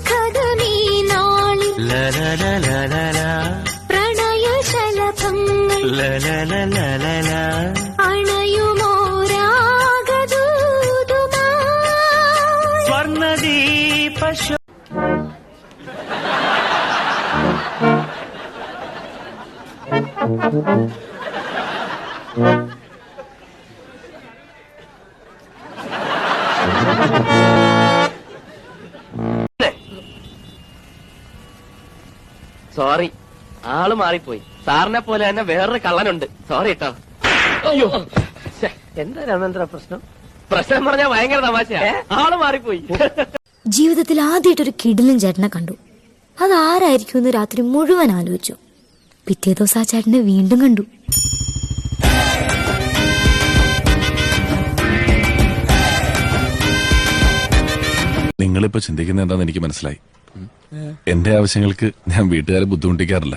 സുഖദമീ നാളിൽ പ്രണയശലഭങ്ങൾ. അണയുമോരാഗദൂതുമായി സ്വർണദീപ സോറി ആൾ മാറിപ്പോയി. സാറിനെ പോലെ തന്നെ വേറൊരു കള്ളനുണ്ട്. സോറി കേട്ടോ അയ്യോ. എന്താ രാമേന്ദ്ര പ്രശ്നം? പ്രശ്നം പറഞ്ഞാൽ ഭയങ്കര തമാശയാ. ആൾ മാറിപ്പോയി. ജീവിതത്തിൽ ആദ്യമായിട്ടൊരു കിടിലും ചേട്ടനെ കണ്ടു. അത് ആരായിരിക്കും എന്ന് രാത്രി മുഴുവൻ ആലോചിച്ചു. പിറ്റേ ദിവസം ആ ചേട്ടനെ വീണ്ടും കണ്ടു. നിങ്ങളിപ്പോ ചിന്തിക്കുന്ന എന്താന്ന് എനിക്ക് മനസ്സിലായി. എന്റെ ആവശ്യങ്ങൾക്ക് ഞാൻ വീട്ടുകാരെ ബുദ്ധിമുട്ടിക്കാറില്ല.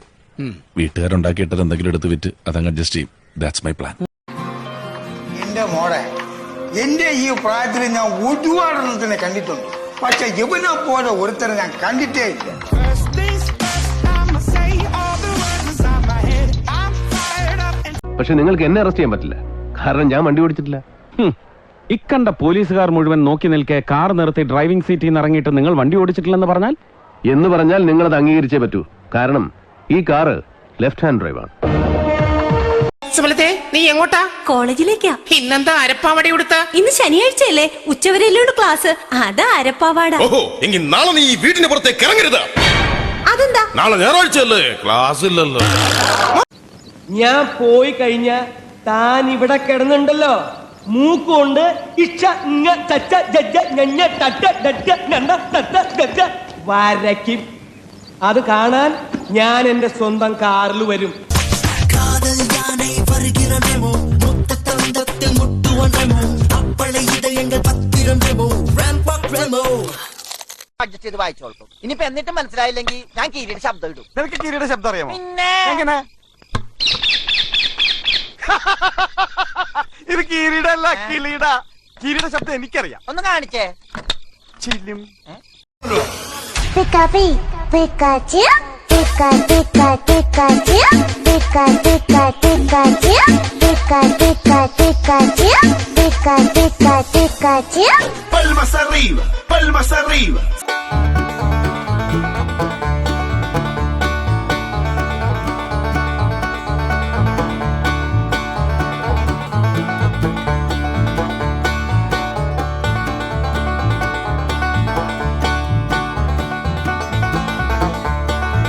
വീട്ടുകാരുണ്ടാക്കിയിട്ടത് എന്തെങ്കിലും എടുത്ത് വിറ്റ് അതങ്ങ് അഡ്ജസ്റ്റ് ചെയ്യും. ദാറ്റ്സ് മൈ പ്ലാൻ എന്റെ മോളെ എന്റെ ഈ പ്രായത്തിൽ ഞാൻ ഒരുപാടെണ്ണത്തിനെ കണ്ടിട്ടുണ്ട്. പക്ഷെ ഇവനെ പോലെ ഒരുത്തരം ഞാൻ കണ്ടിട്ടേ ഇല്ല. പക്ഷെ നിങ്ങൾക്ക് എന്നെ അറസ്റ്റ് ചെയ്യാൻ പറ്റില്ല. കാരണം ഞാൻ വണ്ടി ഓടിച്ചിട്ടില്ല. ഇക്കണ്ട പോലീസുകാർ മുഴുവൻ നോക്കി നിൽക്കെ കാർ നിർത്തി ഡ്രൈവിംഗ് സീറ്റിൽ നിന്ന് ഇറങ്ങിയിട്ട് നിങ്ങൾ വണ്ടി ഓടിച്ചിട്ടില്ലെന്ന് പറഞ്ഞാൽ? എന്ന് പറഞ്ഞാൽ നിങ്ങൾ അത് അംഗീകരിച്ചേ പറ്റൂ. കാരണം ഈ കാറ് ലെഫ്റ്റ് ഹാൻഡ് ഡ്രൈവാണ് നീ എങ്ങോട്ടാ? കോളേജിലേക്കാ. ഇന്നെന്താ അരപ്പാവടി കൊടുത്ത? ഇന്ന് ശനിയാഴ്ചയല്ലേ. ഉച്ചവരെയല്ലോട് ക്ലാസ്. അതാ അരപ്പാവാട. ഓഹോ എങ്കിൽ നാളെ നീ ഈ വീടിന് പുറത്തേക്ക് ഇറങ്ങരുത്. അതെന്താ? നാളെ ഞായറാഴ്ചയല്ലേ. ക്ലാസ് ഇല്ലല്ലോ. ഞാൻ പോയി കഴിഞ്ഞ താൻ ഇവിടെ കിടന്നുണ്ടല്ലോ. മൂക്കുകൊണ്ട് ഇച്ച ഇങ്ങ ചച്ച ജജ്ജ ഞഞ്ഞ വരയ്ക്കും. അത് കാണാൻ ഞാൻ എന്റെ സ്വന്തം കാറിൽ വരും. അഡ്ജസ്റ്റ് ചെയ്ത് വായിച്ചോളൂ ഇനിയിപ്പോ എന്നിട്ട് മനസ്സിലായില്ലെങ്കിൽ ഞാൻ കീരിയുടെ ശബ്ദം ഇടും. നിനക്ക് കീരിയുടെ ശബ്ദം അറിയാമോ? പിന്നെ? എങ്ങനെ? കിരീടല്ല കിളിട കിരീട ശബ്ദം എനിക്കറിയാം. ഒന്ന് കാണിക്കേ ചിലും Palmas arriba, palmas arriba,